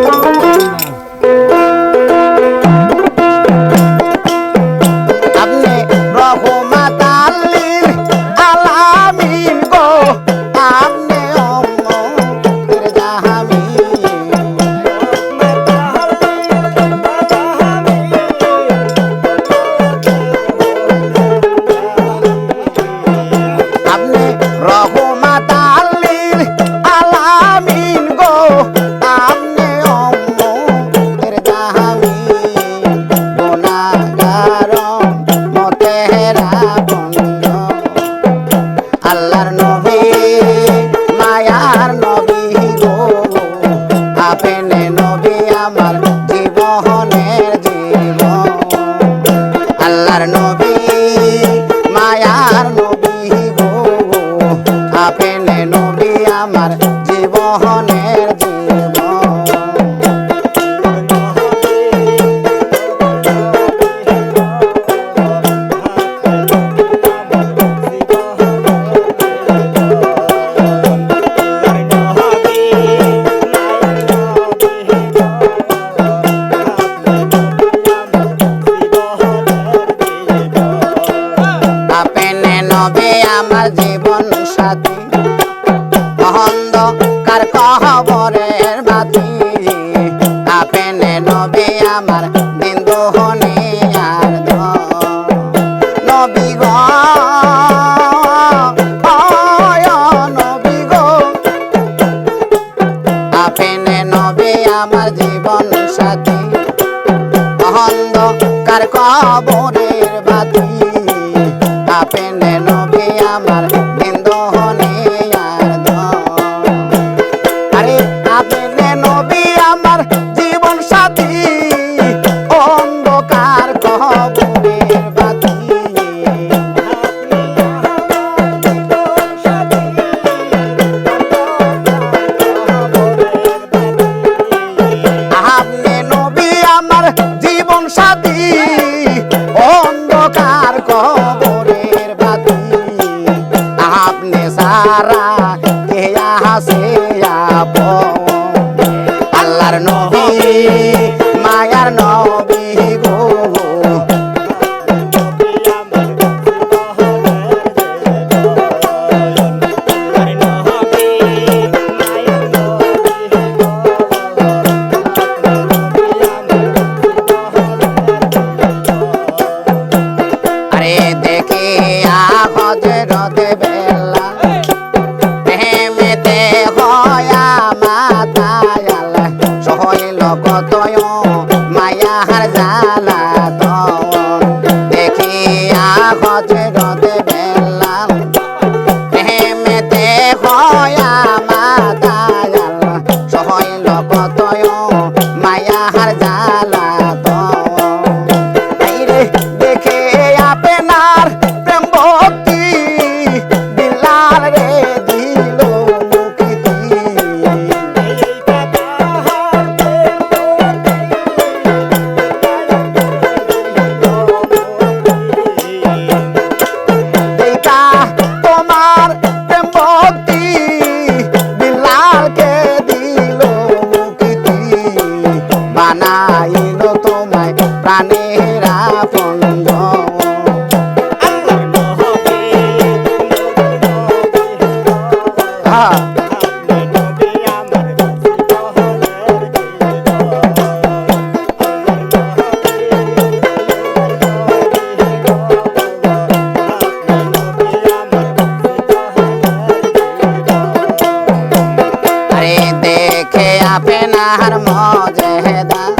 Música কবরের বাতি। কাপেন নবী আমার আল্লাহর নবী arrasar. দেখে আপে না হার মজেদা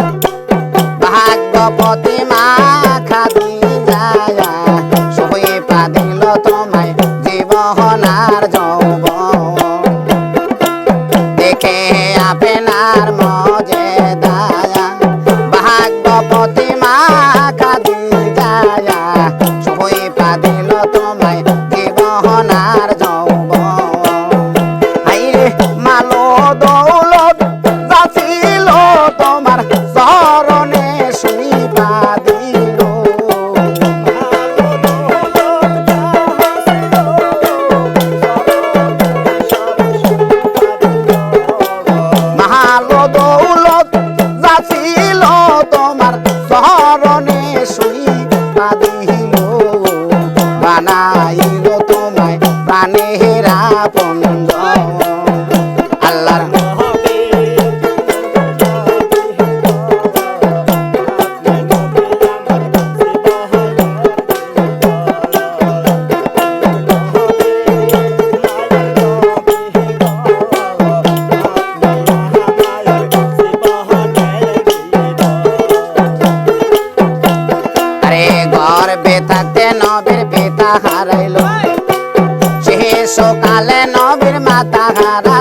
Nah.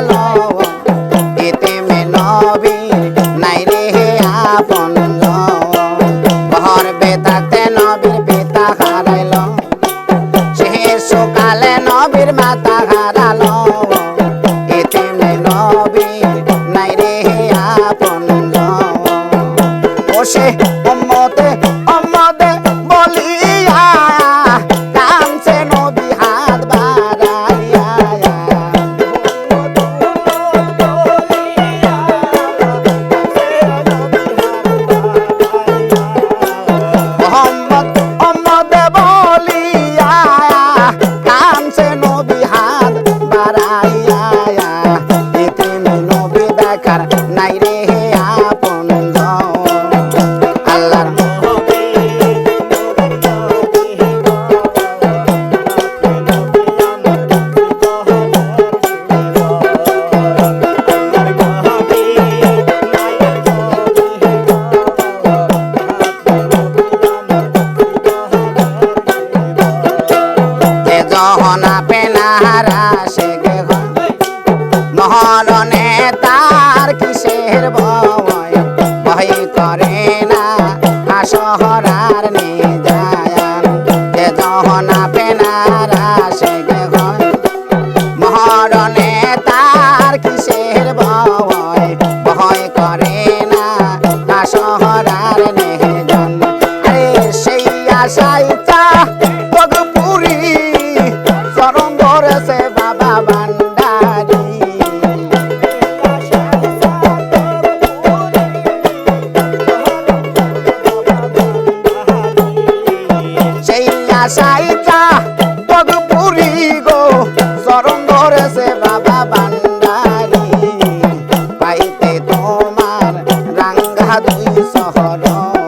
আল্লাহ মোহনা পেনাহারা সে গেহ মহরণে তার কিসের ভয়? ভয় করে না আসহরার নিজায়ান যে জহনা পেনারা সে গেহ মহরণে তার সাধু সহরণ